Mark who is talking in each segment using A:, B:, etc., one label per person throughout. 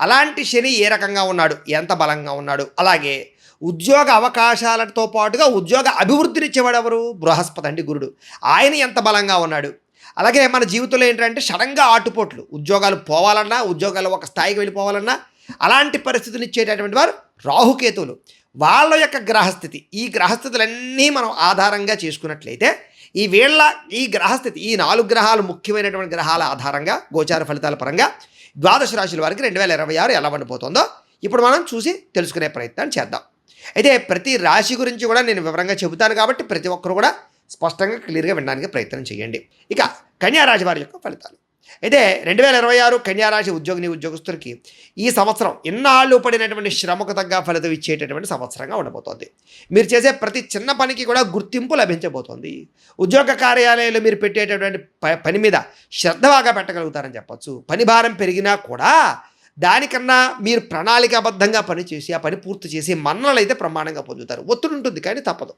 A: అలాంటి శని ఏ రకంగా ఉన్నాడు? ఎంత బలంగా ఉన్నాడు? అలాగే ఉద్యోగ అవకాశాలతో పాటుగా ఉద్యోగ అభివృద్ధినిచ్చేవాడు ఎవరు బృహస్పతి అండి గురుడు. ఆయన ఎంత బలంగా ఉన్నాడు? అలాగే మన జీవితంలో ఏంటంటే సడన్గా ఆటుపోట్లు. ఉద్యోగాలు పోవాలన్నా ఉద్యోగాలు ఒక స్థాయికి వెళ్ళిపోవాలన్నా అలాంటి పరిస్థితులు ఇచ్చేటటువంటి వారు రాహుకేతువులు. వాళ్ళ యొక్క గ్రహస్థితి. ఈ గ్రహస్థితులన్నీ మనం ఆధారంగా చేసుకున్నట్లయితే ఈ వీళ్ళ ఈ గ్రహస్థితి ఈ నాలుగు గ్రహాలు ముఖ్యమైనటువంటి గ్రహాల ఆధారంగా గోచార ఫలితాల పరంగా ద్వాదశ రాశుల వారికి రెండు వేల ఇరవై ఆరు ఎలా వండిపోతుందో ఇప్పుడు మనం చూసి తెలుసుకునే ప్రయత్నం చేద్దాం. అయితే ప్రతి రాశి గురించి కూడా నేను వివరంగా చెబుతాను కాబట్టి ప్రతి ఒక్కరు కూడా స్పష్టంగా క్లియర్గా వినడానికి ప్రయత్నం చేయండి. ఇక కన్యారాశి వారి యొక్క ఫలితాలు. అయితే రెండు వేల ఇరవై ఆరు కన్యారాశి ఉద్యోగిని ఉద్యోగస్తులకి ఈ సంవత్సరం ఇన్నాళ్ళు పడినటువంటి శ్రమకు తగ్గ ఫలితం ఇచ్చేటటువంటి సంవత్సరంగా ఉండబోతోంది. మీరు చేసే ప్రతి చిన్న పనికి కూడా గుర్తింపు లభించబోతోంది. ఉద్యోగ కార్యాలయాలు మీరు పెట్టేటటువంటి ప- పని మీద శ్రద్ధ బాగా పెట్టగలుగుతారని చెప్పచ్చు. పని భారం పెరిగినా కూడా దానికన్నా మీరు ప్రణాళికాబద్ధంగా పనిచేసి ఆ పని పూర్తి చేసి మన్నలు అయితే ప్రమాణంగా పొందుతారు. ఒత్తిడి ఉంటుంది కానీ తప్పదు.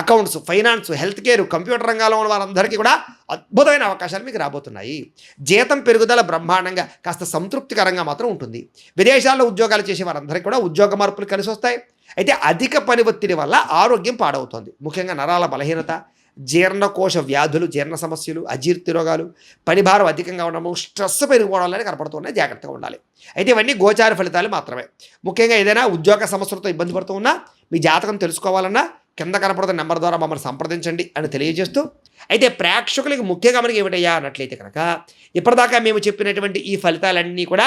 A: Accounts finance health care computer రంగాల్లో ఉన్న వారందరికీ కూడా అద్భుతమైన అవకాశాలు మీకు రాబోతున్నాయి. జీతం పెరుగుదల బ్రహ్మాండంగా కాస్త సంతృప్తికరంగా మాత్రం ఉంటుంది. విదేశాల్లో ఉద్యోగాలు చేసే వారందరికీ కూడా ఉద్యోగ మార్పులు కలిసి వస్తాయి అయితే అధిక పని ఒత్తిడి వల్ల ఆరోగ్యం పాడవుతుంది. ముఖ్యంగా నరాల బలహీనత జీర్ణకోశ వ్యాధులు జీర్ణ సమస్యలు అజీర్తి రోగాలు పనిభారం అధికంగా ఉండడము స్ట్రెస్ పెరిగిపోవడాలని కనపడుతున్నాయి జాగ్రత్తగా ఉండాలి. అయితే ఇవన్నీ గోచార ఫలితాలు మాత్రమే. ముఖ్యంగా ఏదైనా ఉద్యోగ సమస్యలతో ఇబ్బంది పడుతూ ఉన్నా మీ జాతకం తెలుసుకోవాలన్నా కింద కనపడుతున్న నెంబర్ ద్వారా మమ్మల్ని సంప్రదించండి అని తెలియజేస్తూ అయితే ప్రేక్షకులకి ముఖ్యంగా మనకి ఏమిటయ్యా అన్నట్లయితే కనుక ఇప్పటిదాకా మేము చెప్పినటువంటి ఈ ఫలితాలన్నీ కూడా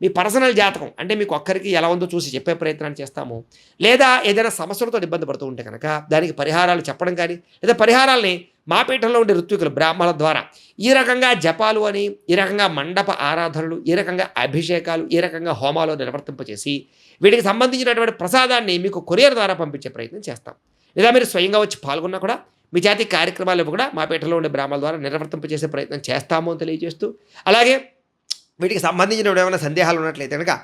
A: మీ పర్సనల్ జాతకం అంటే మీకు ఒక్కరికి ఎలా ఉందో చూసి చెప్పే ప్రయత్నాన్ని చేస్తాము. లేదా ఏదైనా సమస్యలతో ఇబ్బంది పడుతూ ఉంటే కనుక దానికి పరిహారాలు చెప్పడం కానీ లేదా పరిహారాల్ని మా పీఠంలో ఉండే ఋత్వికులు బ్రాహ్మణుల ద్వారా ఈ రకంగా జపాలు అని ఈ రకంగా మండప ఆరాధనలు ఈ రకంగా అభిషేకాలు ఈ రకంగా హోమాలు నిర్వర్తింపచేసి వీటికి సంబంధించినటువంటి ప్రసాదాన్ని మీకు కొరియర్ ద్వారా పంపించే ప్రయత్నం చేస్తాం. లేదా మీరు స్వయంగా వచ్చి పాల్గొన్నా కూడా మీ జాతి కార్యక్రమాలు కూడా మా పీఠంలో ఉండే బ్రాహ్మణుల ద్వారా నిర్వర్తింపచేసే ప్రయత్నం చేస్తాము అని తెలియజేస్తూ అలాగే వీటికి సంబంధించిన ఏమైనా సందేహాలు ఉన్నట్లయితే కనుక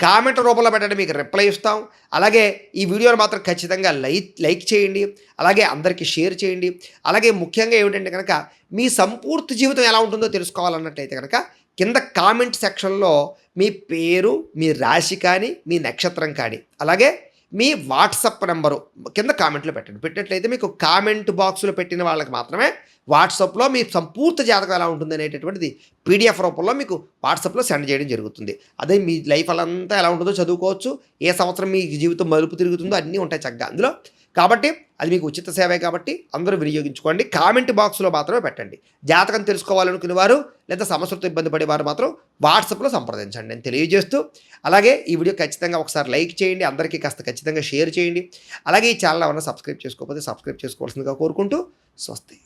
A: కామెంట్ రూపంలో పెట్టండి మీకు రిప్లై ఇస్తాం. అలాగే ఈ వీడియోని మాత్రం ఖచ్చితంగా లైక్ లైక్ చేయండి అలాగే అందరికీ షేర్ చేయండి. అలాగే ముఖ్యంగా ఏమిటంటే కనుక మీ సంపూర్తి జీవితం ఎలా ఉంటుందో తెలుసుకోవాలన్నట్లయితే కనుక కింద కామెంట్ సెక్షన్లో మీ పేరు మీ రాశి కానీ మీ నక్షత్రం కానీ అలాగే మీ వాట్సప్ నెంబరు కింద కామెంట్లో పెట్టండి. పెట్టినట్లయితే మీకు కామెంట్ బాక్స్లో పెట్టిన వాళ్ళకి మాత్రమే వాట్సాప్లో మీ సంపూర్తి జాతకం ఎలా ఉంటుంది అనేటటువంటిది పీడిఎఫ్ రూపంలో మీకు వాట్సాప్లో సెండ్ చేయడం జరుగుతుంది. అదే మీ లైఫ్ అంతా ఎలా ఉంటుందో చదువుకోవచ్చు. ఏ సంవత్సరం మీ జీవితం మలుపు తిరుగుతుందో అన్నీ ఉంటాయి చక్కగా. అందులో కాబట్టి అది మీకు ఉచిత సేవే కాబట్టి అందరూ వినియోగించుకోండి. కామెంట్ బాక్స్లో మాత్రమే పెట్టండి. జాతకం తెలుసుకోవాలనుకునే వారు లేదా సమస్యలతో ఇబ్బంది పడేవారు మాత్రం వాట్సాప్లో సంప్రదించండి. నేను తెలియజేస్తూ అలాగే ఈ వీడియో ఖచ్చితంగా ఒకసారి లైక్ చేయండి. అందరికీ కాస్త ఖచ్చితంగా షేర్ చేయండి. అలాగే ఈ ఛానల్ ఏమైనా సబ్స్క్రైబ్ చేసుకోకపోతే సబ్స్క్రైబ్ చేసుకోవాల్సిందిగా కోరుకుంటూ స్వస్తి.